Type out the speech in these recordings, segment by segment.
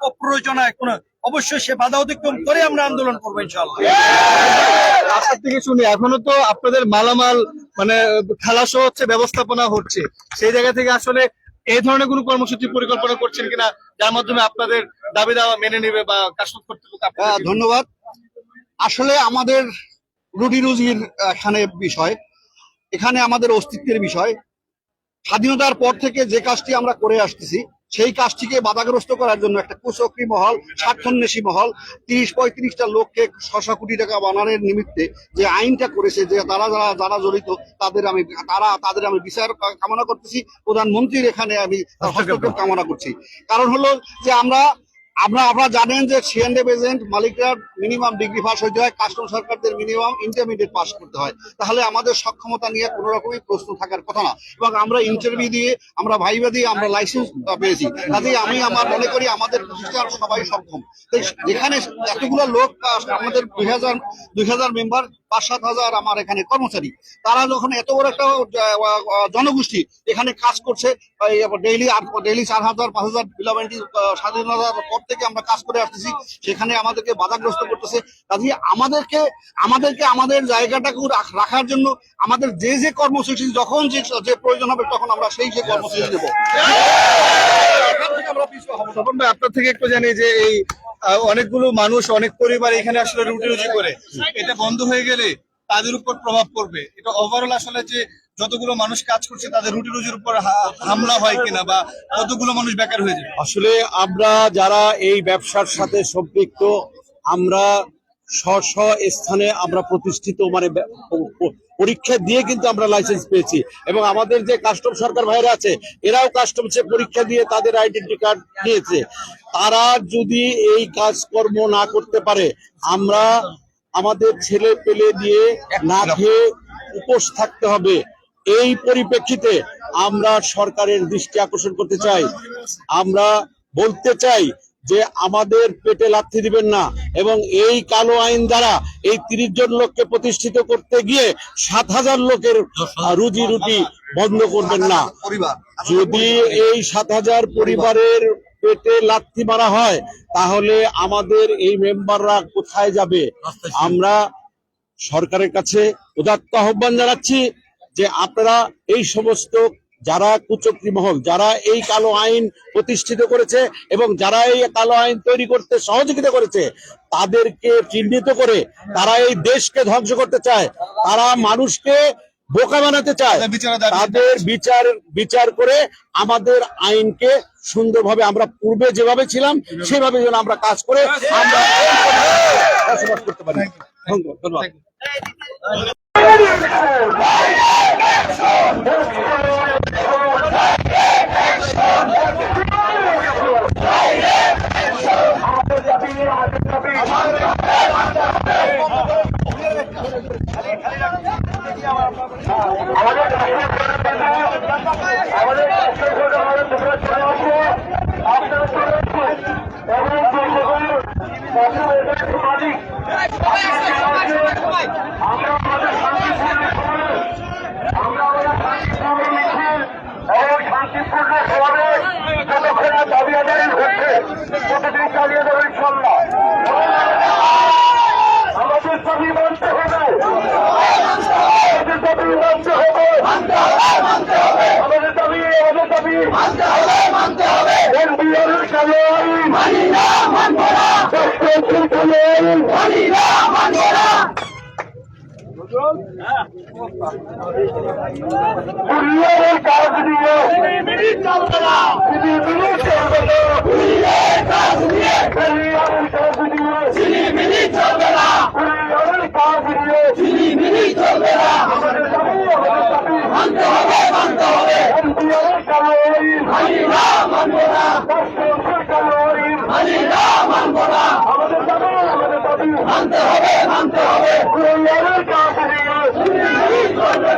অপ্রয়োজনায় কোনো অবশ্যই সে বাধা অতিক্রম করে আমরা আন্দোলন করব ইনশাআল্লাহ। আপনার থেকে শুনি এখনও তো আপনাদের মালামাল মানে খালাসও হচ্ছে ব্যবস্থাপনা হচ্ছে। সেই জায়গা থেকে আসলে এই ধরনের কোনো কর্মসূচি পরিকল্পনা করছেন কিনা যার মাধ্যমে আপনাদের দাবি দাওয়া মেনে নেবে বা কাস্টম কর্তৃপক্ষ হ্যাঁ, ধন্যবাদ। আসলে আমাদের রুটি রুজির এখানে বিষয় এখানে আমাদের অস্তিত্বের বিষয়। স্বাধীনতার পর থেকে যে কাজটি আমরা করে আসতেছি সেই কাজটিকে বাধাগ্রস্ত করার জন্য একটা কুচক্রি মহল, স্বার্থন্বেষী মহল, তিরিশ পঁয়ত্রিশটা লোককে ছশো কোটি টাকা বানানোর নিমিত্তে যে আইনটা করেছে যে তারা যারা যারা জড়িত, তাদের আমি, তারা, তাদের আমি বিচার কামনা করতেছি। প্রধানমন্ত্রীর এখানে আমি হস্তক্ষেপ কামনা করছি। কারণ হলো যে আমরা আমরা আপনারা জানেন যে সিএনডে এজেন্ট মালিকরা মিনিমাম ডিগ্রি পাস হইতে হয় কাস্টম সরকারদের মিনিমাম ইন্টারমিডিয়েট পাস করতে হয়। তাহলে আমাদের সক্ষমতা নিয়ে কোনো রকমই প্রশ্ন থাকার কথা না। এবং আমরা ইন্টারভিউ দিয়ে, আমরা ভাইবা দিয়ে আমরা লাইসেন্স পেয়েছি। কাজেই আমি আমার মনে করি আমাদের প্রতিষ্ঠান সবাই সক্ষম। যেখানে এতগুলো লোক আমাদের দুই হাজার দুই হাজার মেম্বার পাঁচ সাত হাজার আমার এখানে কর্মচারী। তারা যখন এত বড় একটা জনগোষ্ঠী এখানে কাজ করছে ডেইলি ডেইলি চার হাজার, পাঁচ হাজার স্বাধীনতার থেকে আমরা কাজ করে আসতেছি, সেখানে আমাদেরকে বাধাগ্রস্ত করতেছে। কাজে আমাদেরকে আমাদেরকে আমাদের জায়গাটাকে রাখার জন্য আমাদের যে যে কর্মসূচি, যখন যে যে প্রয়োজন হবে তখন আমরা সেই সেই কর্মসূচি দেবো। আপনার থেকে একটু জানি যে এই অনেকগুলো মানুষ, অনেক পরিবার এখানে আসলে রুটি রুজি করে। এটা বন্ধ হয়ে গেলে তাদের উপর প্রভাব পড়বে। এটা ওভারঅল আসলে যে যতগুলো মানুষ কাজ করছে তাদের রুটি রুজির উপর হামলা হয় কিনা বা কতগুলো মানুষ বেকার হয়ে যাবে? আসলে আমরা যারা এই ব্যবসার সাথে সম্পৃক্ত আমরা স্ব স্ব স্থানে আমরা প্রতিষ্ঠিত মানে পরীক্ষা দিয়ে কিন্তু আমরা লাইসেন্স পেয়েছি। এবং আমাদের যে কাস্টম সরকার ভাইরা আছে এরাও কাস্টমসে পরীক্ষা দিয়ে তাদের আইডেন্টি কার্ড নিয়েছে। তারা যদি এই কাজকর্ম না করতে পারে আমরা আমাদের ছেলে পেলে দিয়ে না খেয়ে উপোস থাকতে হবে। এই পরিপ্রেক্ষিতে আমরা সরকারের দৃষ্টি আকর্ষণ করতে চাই। আমরা বলতে চাই যে আমাদের পেটে লাথি দিবেন না এবং এই কালো আইন দ্বারা এই তিরিশ জন লোককে প্রতিষ্ঠিত করতে গিয়ে সাত হাজার লোকের রুজি রুটি বন্ধ করবেন না। যদি এই সাত হাজার পরিবারের পেটে লাথি মারা হয় তাহলে আমাদের এই মেম্বাররা কোথায় যাবে? আমরা সরকারের কাছে উদাত্ত আহ্বান জানাচ্ছি। যে আপনারা এই সমস্ত যারা কুচক্রী মহল যারা এই কালো আইন প্রতিষ্ঠিত করেছে এবং যারা এই কালো আইন তৈরি করতে সহযোগিতা করেছে তাদেরকে চিহ্নিত করে তারা এই দেশকে ধ্বংস করতে চায় তারা মানুষকে বোকা বানাতে চায় তাদের বিচার বিচার করে আমাদের আইনকে সুন্দরভাবে আমরা পূর্বে যেভাবে ছিলাম সেভাবে যেন আমরা কাজ করে আমরা বসবাস করতে পারি। ধন্যবাদ। Oh, my God. যতক্ষণ না দাবি আদায় হচ্ছে প্রতিদিন চালিয়ে দেবে ইনশাল্লাহ আমাদের দাবি মানতে হবে। আমাদের দাবি মানতে হবে। আমাদের দাবি আমাদের দাবি। কালো আইন দেশপ্রেমের কালো আইন কুরিয়ারের কাজ নিয়ে চলবে না। মিনিট চলবে না কুরিয়ারের কাজ নিয়ে কুরিয়ারের কাজ নিয়ে মিনিট চলবে না কুরিয়ারের কাজ নিয়ে মিনিট চলবে না আমাদের দাবি আমাদের দাবি। মানতে হবে মানতে হবে। এনপিআরের কালো মানি না মানবো না রাষ্ট্রের কালো মানি না মানবো না আমাদের দাবি আমাদের দাবি মানতে হবে মানতে হবে কুরিয়ারের কাজ দিয়ে চলবে না মিনিট চলবে না কুরিয়ারের কাজ দিয়ে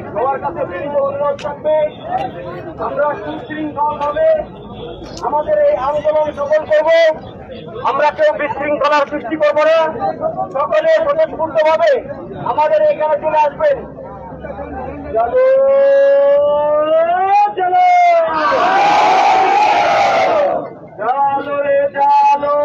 সবার কাছে বিনীত অনুরোধ থাকবে। আমরা সুশৃঙ্খল ভাবে আমাদের এই আন্দোলন সফল করব। আমরা কেউ বিশৃঙ্খলার সৃষ্টি করব না। সকলে স্বতঃস্ফূর্ত ভাবে আমাদের এখানে চলে আসবেন। চলো চলো জালো রে জালো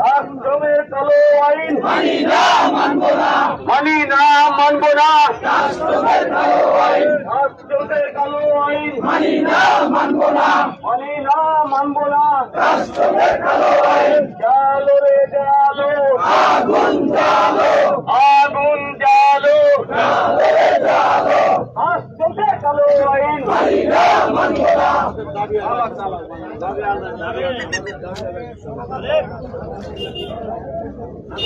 রাষ্ট্রের কালো আইন মানি না মানব না মানি না মানব না রাষ্ট্রের কালো আইন রাষ্ট্রের কালো আইন মানি না মানব না। মানি না মানব না। রাষ্ট্রের কালো আইন জালো রে জালো। আগুন জালো। আগুন জালো। জালো রে জালো। রাষ্ট্রের কালো আইন মানি না। মানব না এই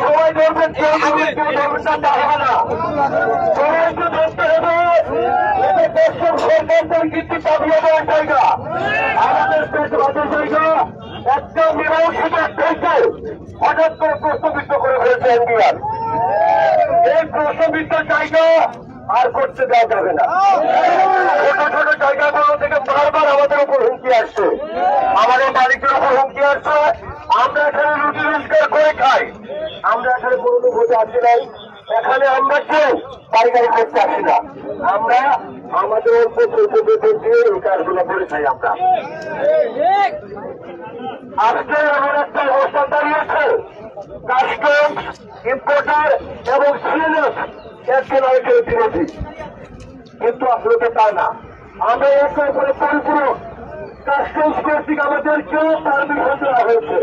সবাই ধরবেন কেউ যদি কেউ ধরবেন না তা হবে ধরতে হবে। এটা দেশের সরকারদের কিন্তু দাবি হবে জায়গা। আমাদের পেট জায়গা। একটা মীমাংসিত দেশে হঠাৎ করে প্রশ্নবিদ্ধ করে ফেলেছে এনডিআর এই প্রশ্নবিদ্ধ জায়গা আর করতে দেওয়া যাবে না। ছোট ছোট জায়গাগুলো থেকে বারবার আমাদের উপর হুমকি আসছে। আমাদের মালিকের উপর হুমকি আসছে। আমরা এখানে রুটি রোজগার করে খাই। আমরা এখানে পুরনো ভোটে আসি নাই। এখানে আমরা কেউ গাড়ি করতে আসি না। আমরা আমাদের অল্প বেতন দিয়ে এই কাজগুলো করে খাই আমরা। আজকে এমন একটা অবস্থান দাঁড়িয়েছে। কাস্টমস ইম্পোর্টার এবং সিএনএস বিরোধী কিন্তু আসলে তো তা না। আমরা একে অপরে পরিপূরক। কাস্টমস কর্তৃক আমাদেরকেও পারমিশন দেওয়া হয়েছে।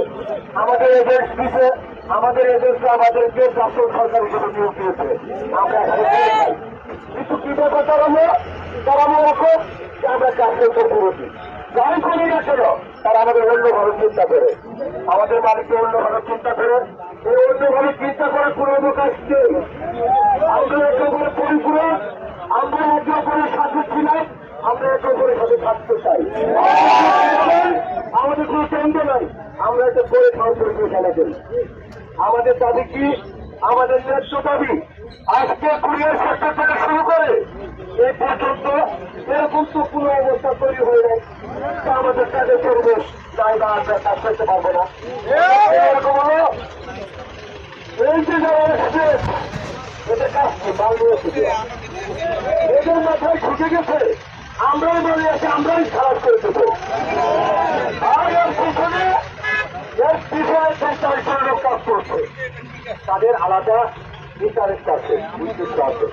আমাদের এজেন্ট দিতে আমাদের এজেন্সি আমাদেরকে জাতীয় সরকার হিসেবে নিয়োগ দিয়েছে। আমরা কিন্তু কি ব্যাপার তারামো তারামো রকম আমরা কাস্টমসের বিরোধী যাই করি না কেন, তারা আমাদের অন্যভাবে চিন্তা করে। আমাদের বাড়িতে অন্যভাবে চিন্তা করে। অন্যভাবে চিন্তা করার কোনো অবকাশ নেই। আমরা একেবারে পরিপূরক, আমরা একে অপরের সাথে ছিলাম, আমরা একে অপরের সাথে থাকতে চাই। আমাদের কোনো কেন্দ্র নাই, আমরা এটা করে খাওয়া পরিবেশ আমাদের আমাদের দাবি কি? আমাদের ন্যায্য দাবি আজকে কুরিয়ার সেক্টর থেকে শুরু করে এই পর্যন্ত এরকম তো কোনো অবস্থা তৈরি হয়ে নাই। তা আমাদের কাজের পরিবেশ বা আমরা কাজ করতে পারব না। এরকম হলো, এই যে যারা এসছে, এদের কাজ এদের মাথায় ঢুকে গেছে, আমরাই বলে আছি, আমরাই খারাপ করে দেবো। আর এর পিছনে এর পিছনে লোক কাজ করছে। তাদের আলাদা ইন্টারেস্ট আছে উদ্দেশ্য আছে।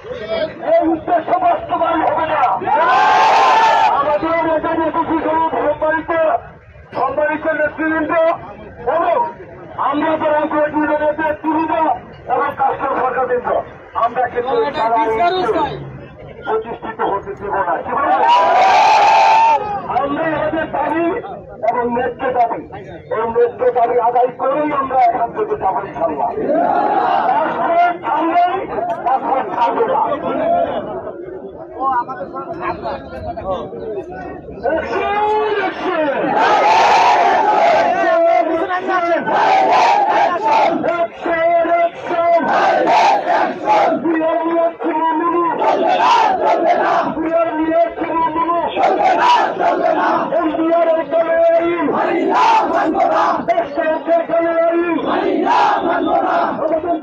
এই উদ্দেশ্য বাস্তবায়ন হবে না আমাদের নেতা নেতৃত্ব সম্মানিত সম্মানিত নেতৃবৃন্দ এবং আমরা যারা নেতৃবৃন্দ এবং কাস্টম সরকারবৃন্দ আমরা কিন্তু তারা এই প্রতিষ্ঠিত হতে দেব না কি বলব? আমরা আমাদের এবং ন্যায্য দাবি। এই ন্যায্য দাবি আদায় করেই আমরা এখান থেকে যাব ইনশাল্লাহ! আইন দেশের কালে আইন আমাদের দাবি আমাদের দাবি